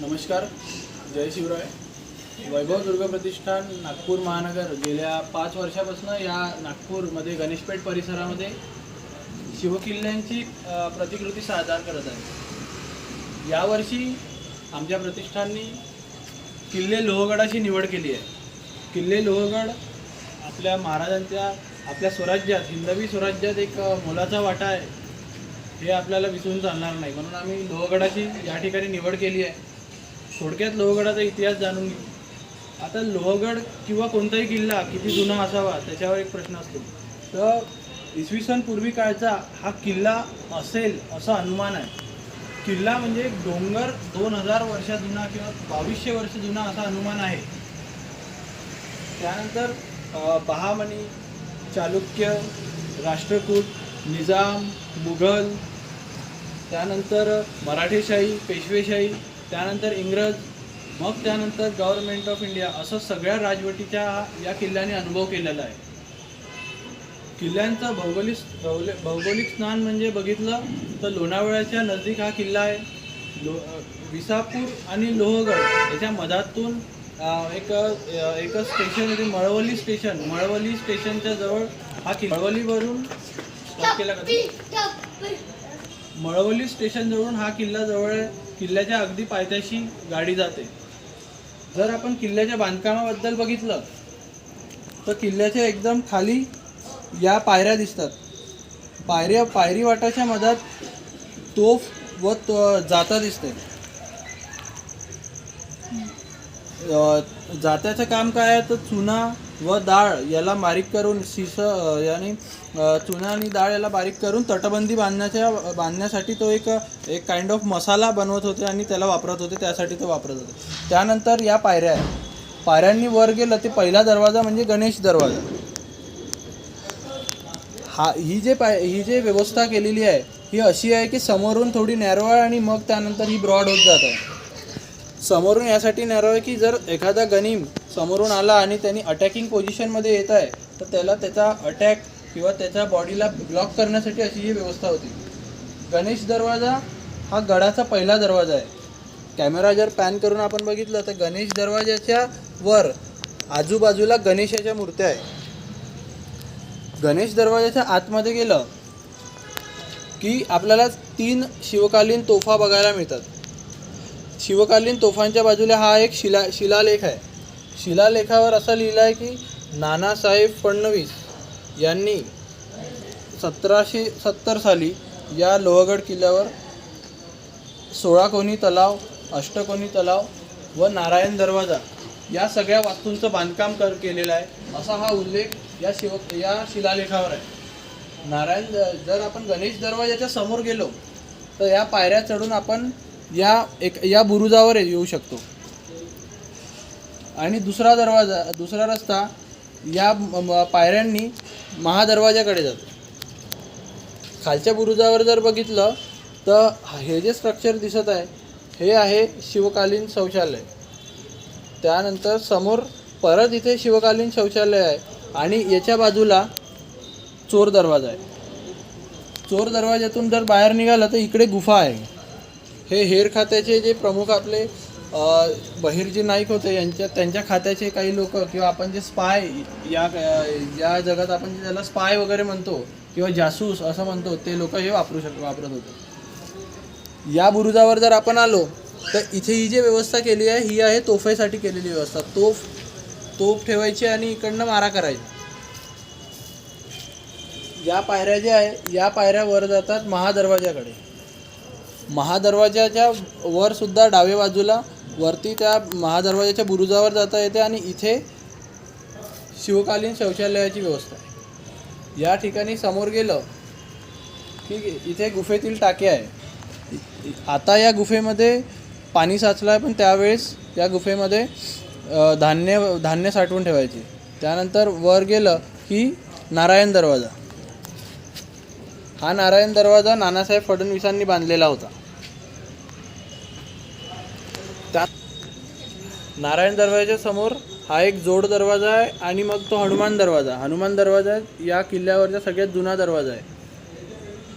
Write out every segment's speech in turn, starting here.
नमस्कार जय शिवराय. वैभव दुर्गा प्रतिष्ठान नागपूर महानगर. गेल्या पाच वर्षापासून या नागपूरमध्ये गणेशपेठ परिसरामध्ये शिवकिल्ल्यांची प्रतिकृती सादर करत आहे. यावर्षी आमच्या प्रतिष्ठाननी किल्ले लोहगडाची निवड केली आहे. किल्ले लोहगड आपल्या महाराजांच्या आपल्या स्वराज्यात हिंदवी स्वराज्यात एक मोलाचा वाटा आहे. हे आपल्याला विसरून चालणार नाही. म्हणून आम्ही लोहगडाची या ठिकाणी निवड केली आहे. थोडक्यात लोहगडाचा इतिहास जाणून घेऊ. आता लोहगड किंवा कोणताही किल्ला किती जुना असावा त्याच्यावर एक प्रश्न असतो. तर इसवी सन पूर्वी काळचा हा किल्ला असेल असा अनुमान आहे. किल्ला म्हणजे एक डोंगर दोन हजार वर्ष जुना किंवा बावीसशे वर्ष जुना असा अनुमान आहे. त्यानंतर बहामणी चालुक्य राष्ट्रकूट निजाम मुघल त्यानंतर मराठेशाही पेशवेशाही त्यानंतर इंग्रज मग त्यानंतर गव्हर्नमेंट ऑफ इंडिया असं सगळ्या राजवटीच्या या किल्ल्याने अनुभव केलेला आहे. किल्ल्यांचं भौगोलिक भौगोलिक स्थान म्हणजे बघितलं तर लोणावळ्याच्या नजदीक हा किल्ला आहे. लो विसापूर आणि लोहगड याच्या मधातून एक एक स्टेशन येते मळवली स्टेशन. मळवली स्टेशनच्या जवळ हा किल्ला मळवलीवरून केला का मळवली स्टेशनजवळून हा किल्ला जवळ आहे किल्ल्याच्या अगदी पायथ्याशी गाडी जाते. जर आपण किल्ल्याच्या बांधकामाबद्दल बघितलं तर किल्ल्याच्या एकदम खाली या पायऱ्या दिसतात. पायऱ्या पायरी वाटाच्या मधात तोफ व तो- जाता दिसते. जात्याचं काम काय आहे? तर चुना व डाळ याला बारीक करून शिस याने चुना आणि डाळ याला बारीक करून तटबंदी बांधण्याच्या बांधण्यासाठी तो एक एक काइंड ऑफ मसाला बनवत होते आणि त्याला वापरत होते. त्यासाठी तो वापरत होते. त्यानंतर या पायऱ्या आहेत. पायऱ्यांनी वर गेलं ते पहिला दरवाजा म्हणजे गणेश दरवाजा. हा ही जे पाय ही जे व्यवस्था केलेली आहे ही अशी आहे की समोरून थोडी नॅरो आहे आणि मग त्यानंतर ही ब्रॉड होत जात आहे. समोरून यासाठी नॅरो आहे की जर एखादा गनिम समोरून आला आणि त्यांनी अटॅकिंग पोझिशनमध्ये येत आहे तर त्याला त्याचा अटॅक किंवा त्याच्या बॉडीला ब्लॉक करण्यासाठी अशी ही व्यवस्था होती. गणेश दरवाजा हा गडाचा पहिला दरवाजा आहे. कॅमेरा जर पॅन करून आपण बघितलं तर गणेश दरवाजाच्या वर आजूबाजूला गणेशाच्या मूर्त्या आहे गणेश दरवाजाच्या आतमध्ये गेलं की आपल्याला तीन शिवकालीन तोफा बघायला मिळतात. शिवकालीन तोफांच्या बाजूला हा एक शिला शिलालेख आहे. शिलालेखावर असं लिहिलं आहे की नानासाहेब फडणवीस यांनी सतराशे सत्तर साली या लोहगड किल्ल्यावर सोळा कोणी तलाव अष्टकोनी तलाव व नारायण दरवाजा या सगळ्या वास्तूंचं बांधकाम कर केलेलं आहे असा हा उल्लेख या शिव या शिलालेखावर आहे. नारायण जर आपण गणेश दरवाजाच्या समोर गेलो तर या पायऱ्या चढून आपण या एक या बुरुजावर येऊ शकतो. आणि दुसरा दरवाजा दुसरा रस्ता या पायऱ्यांनी महादरवाजाकडे जातो. खालच्या बुरुजावर जर बघितलं तर हे जे स्ट्रक्चर दिसत आहे हे आहे शिवकालीन शौचालय. त्यानंतर समोर परत इथे शिवकालीन शौचालय आहे आणि याच्या बाजूला चोर दरवाजा आहे. चोर दरवाजातून जर बाहेर निघालं तर इकडे गुफा आहे. हे हेर खात्याचे जे प्रमुख आपले बहिर्जी नाईक होते यांच्या त्यांच्या खात्याचे काही लोक किंवा आपण जे स्पाय या या जगात आपण जे त्याला स्पाय वगैरे म्हणतो किंवा जासूस असं म्हणतो ते लोक हे वापरू शक वापरत होते. या बुरुजावर जर आपण आलो तर इथे ही जी व्यवस्था केली आहे ही आहे तोफेसाठी केलेली व्यवस्था. तोफ तोफ ठेवायची आणि इकडनं मारा करायची. या पायऱ्या ज्या आहे या पायऱ्या वर जातात महादरवाजाकडे महादरवाजाच्या वर सुद्धा डाव्या बाजूला वरती त्या महादरवाजाच्या बुरुजावर जाता येते आणि इथे शिवकालीन शौचालयाची व्यवस्था आहे. या ठिकाणी समोर गेलं की इथे गुफेतील टाके आहे. आता या गुफेमध्ये पाणी साचलं आहे पण त्यावेळेस या गुफेमध्ये धान्य धान्य साठवून ठेवायचे. त्यानंतर वर गेलं की नारायण दरवाजा. हा नारायण दरवाजा नानासाहेब फडणवीसांनी बांधलेला होता. त्या नारायण दरवाजाच्या समोर हा एक जोड दरवाजा आहे आणि मग तो हनुमान दरवाजा. हनुमान दरवाजा या किल्ल्यावरचा सगळ्यात जुना दरवाजा आहे.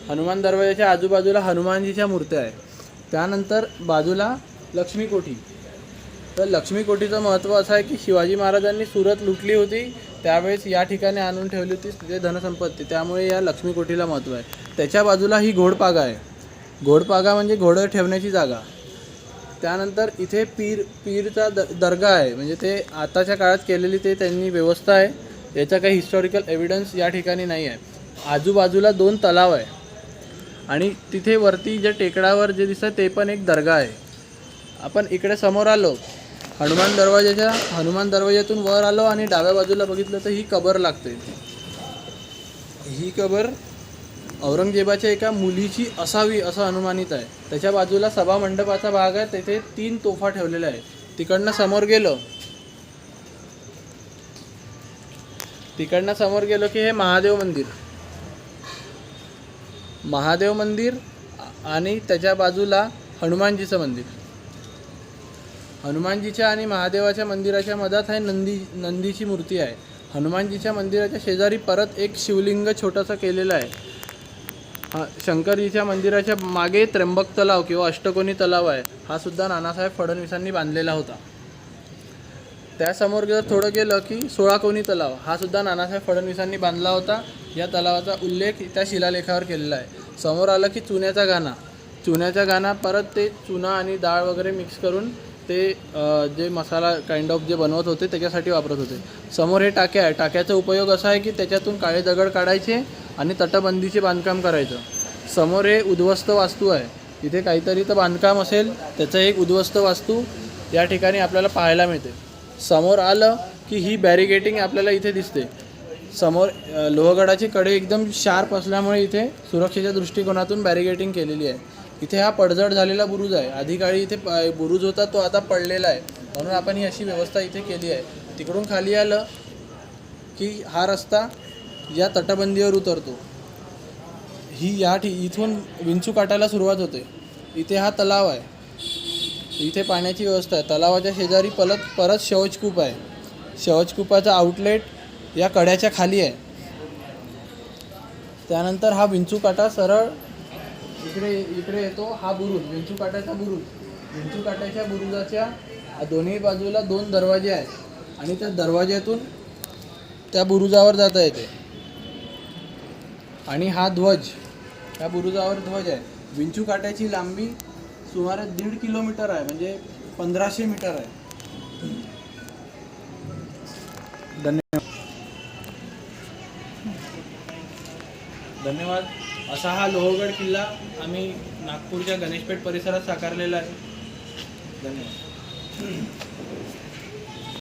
हनुमान दरवाजाच्या आजूबाजूला हनुमानजीच्या मूर्त्या आहे त्यानंतर बाजूला लक्ष्मी कोठी तर लक्ष्मी कोठीचं महत्त्व असं आहे की शिवाजी महाराजांनी सुरत लुटली होती. त्यावेळेस या ठिकाणी आणून ठेवली होती तिथे धनसंपत्ती. त्यामुळे या लक्ष्मी कोठीला महत्त्व आहे? त्याच्या बाजूला ही घोडपागा आहे. घोडपागा म्हणजे घोडं ठेवण्याची जागा. त्यानंतर इथे पीर पीरचा द दर्गा आहे. म्हणजे ते आताच्या काळात केलेली ते त्यांनी व्यवस्था आहे. याचा काही हिस्टॉरिकल एव्हिडन्स या ठिकाणी नाही आहे. आजूबाजूला दोन तलाव आहे. आणि तिथे वरती जे टेकडावर जे दिसतं ते पण एक दर्गा आहे. आपण इकडे समोर आलो. हनुमान दरवाजाच्या हनुमान दरवाजातून वर आलो आणि डाव्या बाजूला बघितलं तर ही कबर लागते ही कबर औरंगजेबाच्या एका मुलीची असावी असं अनुमानित आहे. त्याच्या बाजूला सभा मंडपाचा भाग आहे तेथे तीन तोफा ठेवलेल्या आहे तिकडनं समोर गेलो. तिकडनं समोर गेलो की हे महादेव मंदिर. महादेव मंदिर आणि त्याच्या बाजूला हनुमानजीचं मंदिर. हनुमानजीच्या आणि महादेवाच्या मंदिराच्या मधात आहे नंदी नंदीची मूर्ती आहे. हनुमानजीच्या मंदिराच्या शेजारी परत एक शिवलिंग छोटासा केलेला आहे. हा शंकरजीच्या मंदिराच्या मागे त्र्यंबक तलाव किंवा अष्टकोनी तलाव आहे. हा सुद्धा नानासाहेब फडणवीसांनी बांधलेला होता. त्यासमोर जर थोडं गेलं की सोळाकोनी तलाव हा सुद्धा नानासाहेब फडणवीसांनी बांधला होता. या तलावाचा उल्लेख त्या शिलालेखावर केलेला आहे. समोर आलं की चुन्याचा गाणा. चुन्याचा गाणा परत ते चुना आणि डाळ वगैरे मिक्स करून ते जे मसाला काइंड ऑफ जे बनवत होते त्याच्यासाठी वापरत होते. समोर हे टाक्या आहे. टाक्याचा उपयोग असा आहे की त्याच्यातून काळे दगड काढायचे आणि तटबंदीचे बांधकाम करायचं. समोर हे उद्ध्वस्त वास्तू आहे. इथे काहीतरी तर बांधकाम असेल त्याचं एक उद्ध्वस्त वास्तू या ठिकाणी आपल्याला पाहायला मिळते. समोर आलं की ही बॅरिगेटिंग आपल्याला इथे दिसते. समोर लोहगडाची कडे एकदम शार्प असल्यामुळे इथे सुरक्षेच्या दृष्टिकोनातून बॅरिगेटिंग केलेली आहे. इथे हा पडझड झालेला बुरुज आहे. आधी काळी इथे बुरुज होता तो आता पडलेला आहे. म्हणून आपण ही अशी व्यवस्था इथे केली आहे. तिकडून खाली आलं की हा रस्ता या तटबंदीवर उतरतो. ही या ठी इथून विंचू काटायला सुरुवात होते. इथे हा तलाव आहे. इथे पाण्याची व्यवस्था आहे. तलावाच्या शेजारी परत परत शौचकूप आहे. शौचकूपाचा आउटलेट या कड्याच्या खाली आहे. त्यानंतर हा विंचू काटा सरळ इकडे इकडे येतो हा बुरुज विंचू काटाचा बुरुज. विंचू काटाच्या बुरुजाच्या दोन्ही बाजूला दोन दरवाजे आहेत. आणि त्या दरवाज्यातून त्या बुरुजावर जाता येते. आणि हा ध्वज त्या बुरुजावर ध्वज आहे. विंचू काट्याची लांबी सुमारे दीड किलोमीटर आहे म्हणजे पंधराशे मीटर आहे. धन्यवाद. धन्यवाद. असा हा लोहगड किल्ला आम्ही नागपूरच्या गणेशपेठ परिसरात साकारलेला आहे. धन्यवाद.